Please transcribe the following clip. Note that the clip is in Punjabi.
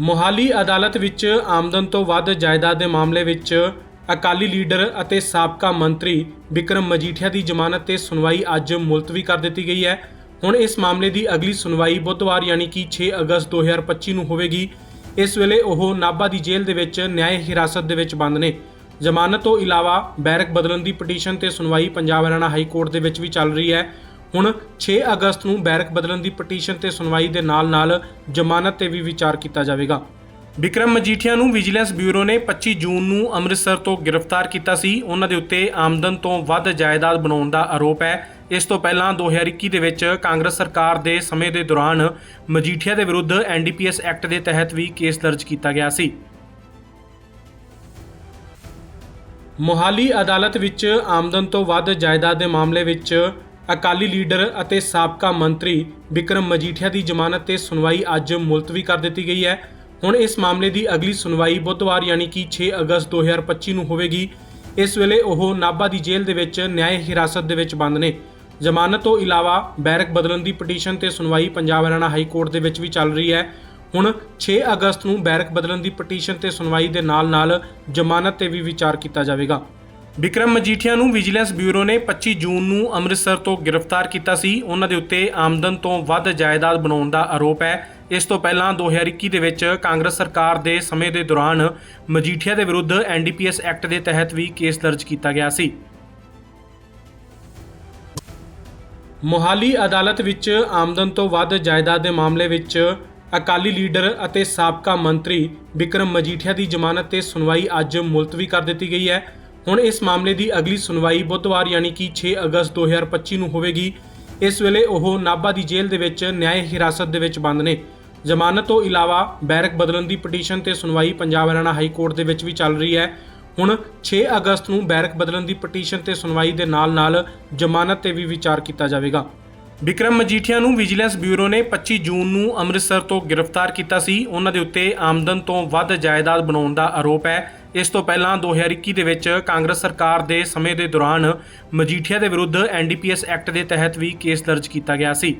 ਮੋਹਾਲੀ ਅਦਾਲਤ ਵਿੱਚ ਆਮਦਨ ਤੋਂ ਵੱਧ ਜਾਇਦਾਦ ਦੇ ਮਾਮਲੇ ਵਿੱਚ ਅਕਾਲੀ ਲੀਡਰ ਅਤੇ ਸਾਬਕਾ ਮੰਤਰੀ ਵਿਕਰਮ ਮਜੀਠੀਆ ਦੀ ਜ਼ਮਾਨਤ ਤੇ ਸੁਣਵਾਈ ਅੱਜ ਮੁਲਤਵੀ ਕਰ ਦਿੱਤੀ ਗਈ ਹੈ। ਹੁਣ ਇਸ ਮਾਮਲੇ ਦੀ ਅਗਲੀ ਸੁਣਵਾਈ ਬੁੱਧਵਾਰ ਯਾਨੀ ਕਿ 6 ਅਗਸਤ 2025 ਨੂੰ ਹੋਵੇਗੀ। ਇਸ ਵੇਲੇ ਉਹ ਨਾਭਾ ਦੀ ਜੇਲ੍ਹ ਦੇ ਵਿੱਚ ਨਿਆਇ ਹਿਰਾਸਤ ਦੇ ਵਿੱਚ ਬੰਦ ਨੇ। ਜ਼ਮਾਨਤ ਤੋਂ ਇਲਾਵਾ ਬੈਰਕ ਬਦਲਣ ਦੀ ਪਟੀਸ਼ਨ ਤੇ ਸੁਣਵਾਈ ਪੰਜਾਬ ਹਰਿਆਣਾ ਹਾਈ ਕੋਰਟ ਦੇ ਵਿੱਚ ਵੀ ਚੱਲ ਰਹੀ ਹੈ। ਹੁਣ 6 ਅਗਸਤ ਨੂੰ ਬੈਰਕ ਬਦਲਣ ਦੀ ਪਟੀਸ਼ਨ ਤੇ ਸੁਣਵਾਈ ਦੇ ਨਾਲ-ਨਾਲ ਜ਼ਮਾਨਤ ਤੇ ਵੀ ਵਿਚਾਰ ਕੀਤਾ ਜਾਵੇਗਾ। ਵਿਕਰਮ ਮਜੀਠੀਆ ਨੂੰ ਵਿਜੀਲੈਂਸ ਬਿਊਰੋ ਨੇ 25 ਜੂਨ ਨੂੰ ਅੰਮ੍ਰਿਤਸਰ ਤੋਂ ਗ੍ਰਿਫਤਾਰ ਕੀਤਾ ਸੀ। ਉਹਨਾਂ ਦੇ ਉੱਤੇ ਆਮਦਨ ਤੋਂ ਵੱਧ ਜਾਇਦਾਦ ਬਣਾਉਣ ਦਾ ਆਰੋਪ ਹੈ। ਇਸ ਤੋਂ ਪਹਿਲਾਂ 2021 ਦੇ ਵਿੱਚ ਕਾਂਗਰਸ ਸਰਕਾਰ ਦੇ ਸਮੇਂ ਦੇ ਦੌਰਾਨ ਮਜੀਠੀਆ ਦੇ ਵਿਰੁੱਧ ਐਨਡੀਪੀਐਸ ਐਕਟ ਦੇ ਤਹਿਤ ਵੀ ਕੇਸ ਦਰਜ ਕੀਤਾ ਗਿਆ ਸੀ। ਮੋਹਾਲੀ ਅਦਾਲਤ ਵਿੱਚ ਆਮਦਨ ਤੋਂ ਵੱਧ ਜਾਇਦਾਦ ਦੇ ਮਾਮਲੇ ਵਿੱਚ ਅਕਾਲੀ ਲੀਡਰ ਅਤੇ ਸਾਬਕਾ ਮੰਤਰੀ ਵਿਕਰਮ ਮਜੀਠੀਆ ਦੀ ਜ਼ਮਾਨਤ ਤੇ ਸੁਣਵਾਈ ਅੱਜ ਮੁਲਤਵੀ ਕਰ ਦਿੱਤੀ ਗਈ ਹੈ। ਹੁਣ ਇਸ ਮਾਮਲੇ ਦੀ ਅਗਲੀ ਸੁਣਵਾਈ ਬੁੱਧਵਾਰ ਯਾਨੀ ਕਿ 6 ਅਗਸਤ 2025 ਨੂੰ ਹੋਵੇਗੀ। ਇਸ ਵੇਲੇ ਉਹ ਨਾਭਾ ਦੀ ਜੇਲ੍ਹ ਦੇ ਵਿੱਚ ਨਿਆਇ ਹਿਰਾਸਤ ਦੇ ਵਿੱਚ ਬੰਦ ਨੇ। ਜ਼ਮਾਨਤ ਤੋਂ ਇਲਾਵਾ ਬੈਰਕ ਬਦਲਣ ਦੀ ਪਟੀਸ਼ਨ ਤੇ ਸੁਣਵਾਈ ਪੰਜਾਬ ਹਰਿਆਣਾ ਹਾਈ ਕੋਰਟ ਦੇ ਵਿੱਚ ਵੀ ਚੱਲ ਰਹੀ ਹੈ। ਹੁਣ 6 ਅਗਸਤ ਨੂੰ ਬੈਰਕ ਬਦਲਣ ਦੀ ਪਟੀਸ਼ਨ ਤੇ ਸੁਣਵਾਈ ਦੇ ਨਾਲ-ਨਾਲ ਜ਼ਮਾਨਤ ਤੇ ਵੀ ਵਿਚਾਰ ਕੀਤਾ ਜਾਵੇਗਾ। ਵਿਕਰਮ ਮਜੀਠੀਆ ਨੂੰ ਵਿਜੀਲੈਂਸ ਬਿਊਰੋ ਨੇ 25 ਜੂਨ ਨੂੰ ਅੰਮ੍ਰਿਤਸਰ ਤੋਂ ਗ੍ਰਿਫਤਾਰ ਕੀਤਾ ਸੀ। ਉਹਨਾਂ ਦੇ ਉੱਤੇ ਆਮਦਨ ਤੋਂ ਵੱਧ ਜਾਇਦਾਦ ਬਣਾਉਣ ਦਾ ਆਰੋਪ ਹੈ। ਇਸ ਤੋਂ ਪਹਿਲਾਂ 2021 ਦੇ ਵਿੱਚ ਕਾਂਗਰਸ ਸਰਕਾਰ ਦੇ ਸਮੇਂ ਦੇ ਦੌਰਾਨ ਮਜੀਠੀਆ ਦੇ ਵਿਰੁੱਧ ਐਨਡੀਪੀਐਸ ਐਕਟ ਦੇ ਤਹਿਤ ਵੀ ਕੇਸ ਦਰਜ ਕੀਤਾ ਗਿਆ ਸੀ। ਮੋਹਾਲੀ ਅਦਾਲਤ ਵਿੱਚ ਆਮਦਨ ਤੋਂ ਵੱਧ ਜਾਇਦਾਦ ਦੇ ਮਾਮਲੇ ਵਿੱਚ ਅਕਾਲੀ ਲੀਡਰ ਅਤੇ ਸਾਬਕਾ ਮੰਤਰੀ ਵਿਕਰਮ ਮਜੀਠੀਆ ਦੀ ਜ਼ਮਾਨਤ ਤੇ ਸੁਣਵਾਈ ਅੱਜ ਮੁਲਤਵੀ ਕਰ ਦਿੱਤੀ ਗਈ ਹੈ। ਹੁਣ ਇਸ ਮਾਮਲੇ ਦੀ ਅਗਲੀ ਸੁਣਵਾਈ ਬੁੱਧਵਾਰ ਯਾਨੀ ਕਿ 6 ਅਗਸਤ 2025 ਨੂੰ ਹੋਵੇਗੀ। ਇਸ ਵੇਲੇ ਉਹ ਨਾਭਾ ਦੀ ਜੇਲ੍ਹ ਦੇ ਵਿੱਚ ਨਿਆਇ ਹਿਰਾਸਤ ਦੇ ਵਿੱਚ ਬੰਦ ਨੇ। ਜ਼ਮਾਨਤ ਤੋਂ ਇਲਾਵਾ ਬੈਰਕ ਬਦਲਣ ਦੀ ਪਟੀਸ਼ਨ ਤੇ ਸੁਣਵਾਈ ਪੰਜਾਬ ਹਰਿਆਣਾ ਹਾਈ ਕੋਰਟ ਦੇ ਵਿੱਚ ਵੀ ਚੱਲ ਰਹੀ ਹੈ। ਹੁਣ 6 ਅਗਸਤ ਨੂੰ ਬੈਰਕ ਬਦਲਣ ਦੀ ਪਟੀਸ਼ਨ ਤੇ ਸੁਣਵਾਈ ਦੇ ਨਾਲ-ਨਾਲ ਜ਼ਮਾਨਤ ਤੇ ਵੀ ਵਿਚਾਰ ਕੀਤਾ ਜਾਵੇਗਾ। ਵਿਕਰਮ ਮਜੀਠੀਆ ਨੂੰ ਵਿਜੀਲੈਂਸ ਬਿਊਰੋ ਨੇ 25 ਜੂਨ ਨੂੰ ਅੰਮ੍ਰਿਤਸਰ ਤੋਂ ਗ੍ਰਿਫਤਾਰ ਕੀਤਾ ਸੀ। ਉਹਨਾਂ ਦੇ ਉੱਤੇ ਆਮਦਨ ਤੋਂ ਵੱਧ ਜਾਇਦਾਦ ਬਣਾਉਣ ਦਾ ਆਰੋਪ ਹੈ। ਇਸ ਤੋਂ ਪਹਿਲਾਂ 2021 ਦੇ ਵਿੱਚ ਕਾਂਗਰਸ ਸਰਕਾਰ ਦੇ ਸਮੇਂ ਦੇ ਦੌਰਾਨ ਮਜੀਠੀਆ ਦੇ ਵਿਰੁੱਧ ਐਨਡੀਪੀਐਸ ਐਕਟ ਦੇ ਤਹਿਤ ਵੀ ਕੇਸ ਦਰਜ ਕੀਤਾ ਗਿਆ ਸੀ।